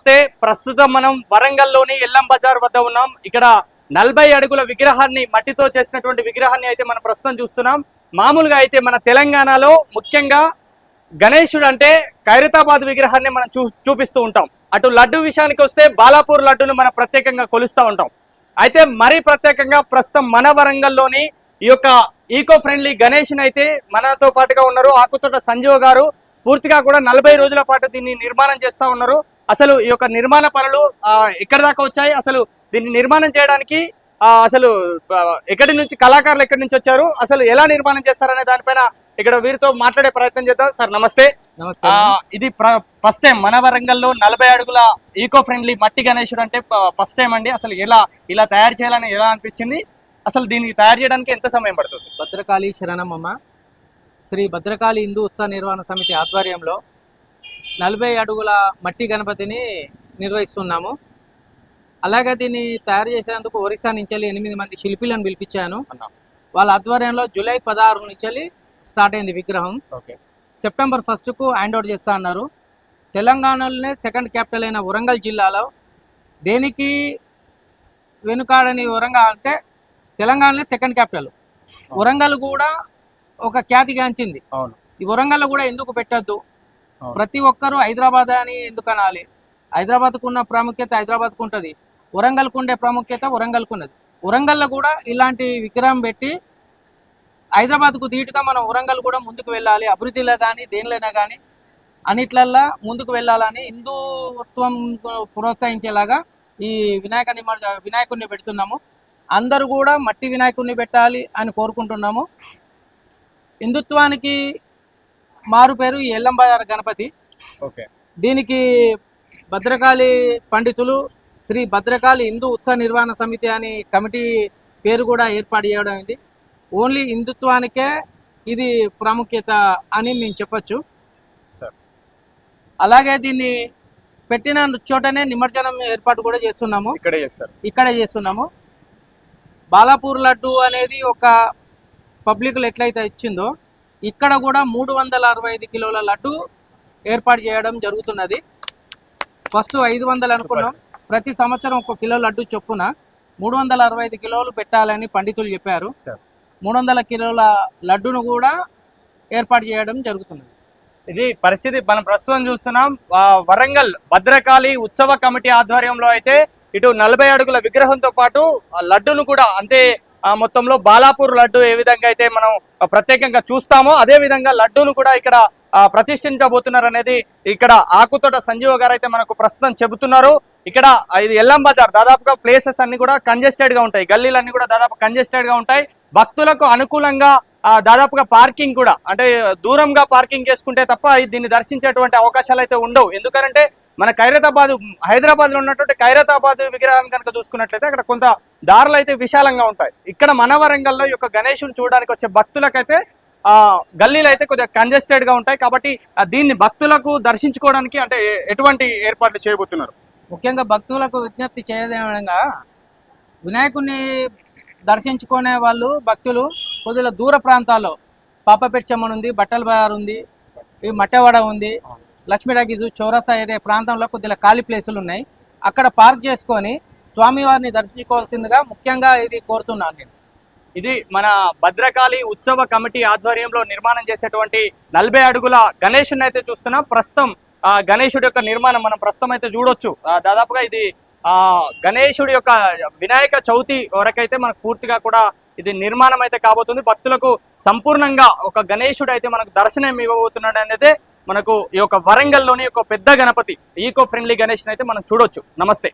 చూస్తే ప్రస్తుతం మనం వరంగల్లోని ఎల్లం బజార్ వద్ద ఉన్నాం. ఇక్కడ నలభై అడుగుల విగ్రహాన్ని మట్టితో చేసినటువంటి విగ్రహాన్ని అయితే మనం ప్రస్తుతం చూస్తున్నాం. మామూలుగా అయితే మన తెలంగాణలో ముఖ్యంగా గణేశుడు అంటే ఖైరతాబాద్ విగ్రహాన్ని మనం చూ చూపిస్తూ ఉంటాం. అటు లడ్డు విషయానికి వస్తే బాలాపూర్ లడ్డును మనం ప్రత్యేకంగా కొలుస్తూ ఉంటాం. అయితే మరీ ప్రత్యేకంగా ప్రస్తుతం మన వరంగల్లోని ఈ యొక్క ఈకో ఫ్రెండ్లీ గణేష్ అయితే మనతో పాటుగా ఉన్నారు. ఆకుతోట సంజీవ్ గారు పూర్తిగా కూడా నలభై రోజుల పాటు దీన్ని నిర్మాణం చేస్తూ ఉన్నారు. అసలు ఈ యొక్క నిర్మాణ పనులు ఎక్కడి దాకా వచ్చాయి? అసలు దీన్ని నిర్మాణం చేయడానికి అసలు ఎక్కడి నుంచి కళాకారులు ఎక్కడి నుంచి వచ్చారు? అసలు ఎలా నిర్మాణం చేస్తారనే దానిపైన ఇక్కడ వీరితో మాట్లాడే ప్రయత్నం చేద్దాం. సార్ నమస్తే. ఇది ఫస్ట్ టైం మన వరంగల్లో నలభై అడుగుల ఈకో ఫ్రెండ్లీ మట్టి గణేశుడు అంటే ఫస్ట్ టైం అండి. అసలు ఎలా ఇలా తయారు చేయాలని ఎలా అనిపించింది? అసలు దీనికి తయారు చేయడానికి ఎంత సమయం పడుతుంది? భద్రకాళి శరణమమ్మ శ్రీ భద్రకాళి హిందూ ఉత్సవ నిర్వహణ సమితి ఆధ్వర్యంలో నలభై అడుగుల మట్టి గణపతిని నిర్వహిస్తున్నాము. అలాగే దీన్ని తయారు చేసేందుకు ఒరిస్సా నుంచి ఎనిమిది మంది శిల్పులను పిలిపించాను. అన్నా. వాళ్ళ ఆధ్వర్యంలో జూలై పదహారు నుంచి స్టార్ట్ అయింది విగ్రహం. ఓకే. సెప్టెంబర్ ఫస్ట్కు హ్యాండ్ అవుట్ చేస్తా అన్నారు. తెలంగాణలోనే సెకండ్ క్యాపిటల్ అయిన వరంగల్ జిల్లాలో దేనికి వెనుకాడని వరంగల్ అంటే తెలంగాణలో సెకండ్ క్యాపిటల్. వరంగల్ కూడా ఒక ఖ్యాతిగాంచింది అవును. ఈ వరంగల్ కూడా ఎందుకు పెట్టద్దు. ప్రతి ఒక్కరూ హైదరాబాద్ అని ఎందుకు అనాలి హైదరాబాద్కు ఉన్న ప్రాముఖ్యత హైదరాబాద్కు ఉంటుంది. వరంగల్కు ఉండే ప్రాముఖ్యత వరంగల్కు ఉన్నది వరంగల్లో కూడా ఇలాంటి విగ్రహం పెట్టి హైదరాబాద్కు ధీటుగా మనం వరంగల్ కూడా ముందుకు వెళ్ళాలి. అభివృద్ధిలో కానీ దేనిలోనే కానీ అన్నిట్లల్లా ముందుకు వెళ్ళాలని హిందూత్వం ప్రోత్సహించేలాగా ఈ వినాయక నిమజ్జ వినాయకుడిని పెడుతున్నాము. అందరూ కూడా మట్టి వినాయకుడిని పెట్టాలి అని కోరుకుంటున్నాము. హిందుత్వానికి మారు పేరు ఈ ఎల్లంబజార్ గణపతి. ఓకే. దీనికి భద్రకాళి పండితులు శ్రీ భద్రకాళి హిందూ ఉత్సవ నిర్వహణ సమితి అని కమిటీ పేరు కూడా ఏర్పాటు చేయడం అయింది. ఓన్లీ హిందుత్వానికే ఇది ప్రాముఖ్యత అని మేము చెప్పొచ్చు. సార్. అలాగే దీన్ని పెట్టిన చోటనే నిమజ్జనం ఏర్పాటు కూడా చేస్తున్నాము. ఇక్కడే చేస్తారు. ఇక్కడే చేస్తున్నాము. బాలాపూర్ లడ్డు అనేది ఒక పబ్లిక్లు ఎట్లయితే ఇచ్చిందో ఇక్కడ కూడా మూడు వందల అరవై ఐదు కిలోల లడ్డు ఏర్పాటు చేయడం జరుగుతున్నది. ఫస్ట్ ఐదు వందలు అనుకున్నాం. ప్రతి సంవత్సరం ఒక కిలో లడ్డు చొప్పున మూడు వందల అరవై ఐదు కిలోలు పెట్టాలని పండితులు చెప్పారు. మూడు వందల కిలోల లడ్డును కూడా ఏర్పాటు చేయడం జరుగుతున్నది. ఇది పరిస్థితి మనం ప్రస్తుతం చూస్తున్నాం. వరంగల్ భద్రకాళి ఉత్సవ కమిటీ ఆధ్వర్యంలో అయితే ఇటు నలభై అడుగుల విగ్రహంతో పాటు లడ్డును కూడా అంతే మొత్తంలో బాలాపూర్ లడ్డు ఏ విధంగా అయితే మనం ప్రత్యేకంగా చూస్తామో అదే విధంగా లడ్డూను కూడా ఇక్కడ ప్రతిష్ఠించబోతున్నారు అనేది ఇక్కడ ఆకుతోట సంజీవ గారు అయితే మనకు ప్రస్తుతం చెబుతున్నారు. ఇక్కడ ఇది ఎల్లం బజార్. దాదాపుగా ప్లేసెస్ అన్ని కూడా కంజెస్టెడ్గా ఉంటాయి. గల్లీలన్నీ కూడా దాదాపు కంజెస్టెడ్గా ఉంటాయి. భక్తులకు అనుకూలంగా ఆ, దాదాపుగా పార్కింగ్ కూడా అంటే దూరంగా పార్కింగ్ చేసుకుంటే తప్ప దీన్ని దర్శించేటువంటి అవకాశాలు అయితే ఉండవు. ఎందుకంటే మన ఖైరతాబాద్ హైదరాబాద్లో ఉన్నటువంటి ఖైరతాబాద్ విగ్రహాన్ని కనుక చూసుకున్నట్లయితే అక్కడ కొంత దారులు అయితే విశాలంగా ఉంటాయి. ఇక్కడ మన వరంగల్లో ఈ యొక్క గణేశుని చూడడానికి వచ్చే భక్తులకైతే గల్లీలు అయితే కొద్దిగా కంజెస్టెడ్గా ఉంటాయి కాబట్టి దీన్ని భక్తులకు దర్శించుకోవడానికి అంటే ఎటువంటి ఏర్పాట్లు చేయబోతున్నారు? ముఖ్యంగా భక్తులకు విజ్ఞప్తి చేయదేమనగా వినాయకుడిని దర్శించుకునే వాళ్ళు భక్తులు కొద్దిగా దూర ప్రాంతాల్లో పాపపెచ్చమ్మనుంది బట్టల బజార్ ఉంది ఈ మట్టవాడ ఉంది లక్ష్మీ టాకీసు చౌరసా ఏరియా ప్రాంతంలో కొద్దిగా ఖాళీ ప్లేసులు ఉన్నాయి. అక్కడ పార్క్ చేసుకొని స్వామివారిని దర్శించుకోవాల్సిందిగా ముఖ్యంగా ఇది కోరుతున్నాను నేను. ఇది మన భద్రకాళి ఉత్సవ కమిటీ ఆధ్వర్యంలో నిర్మాణం చేసేటువంటి నలభై అడుగుల గణేషుని అయితే చూస్తున్నాం. ప్రస్తుతం ఆ గణేశుడి యొక్క నిర్మాణం మనం ప్రస్తుతం అయితే చూడొచ్చు. దాదాపుగా ఇది ఆ గణేశుడి యొక్క వినాయక చవితి వరకైతే మనకు పూర్తిగా కూడా ఇది నిర్మాణం అయితే కాబోతుంది. భక్తులకు సంపూర్ణంగా ఒక గణేశుడు అయితే మనకు దర్శనం ఇవ్వబోతున్నాడు అనేది మనకు ఈ యొక్క వరంగల్లోని ఒక పెద్ద గణపతి ఈకో ఫ్రెండ్లీ గణేష్ అయితే మనం చూడొచ్చు. నమస్తే.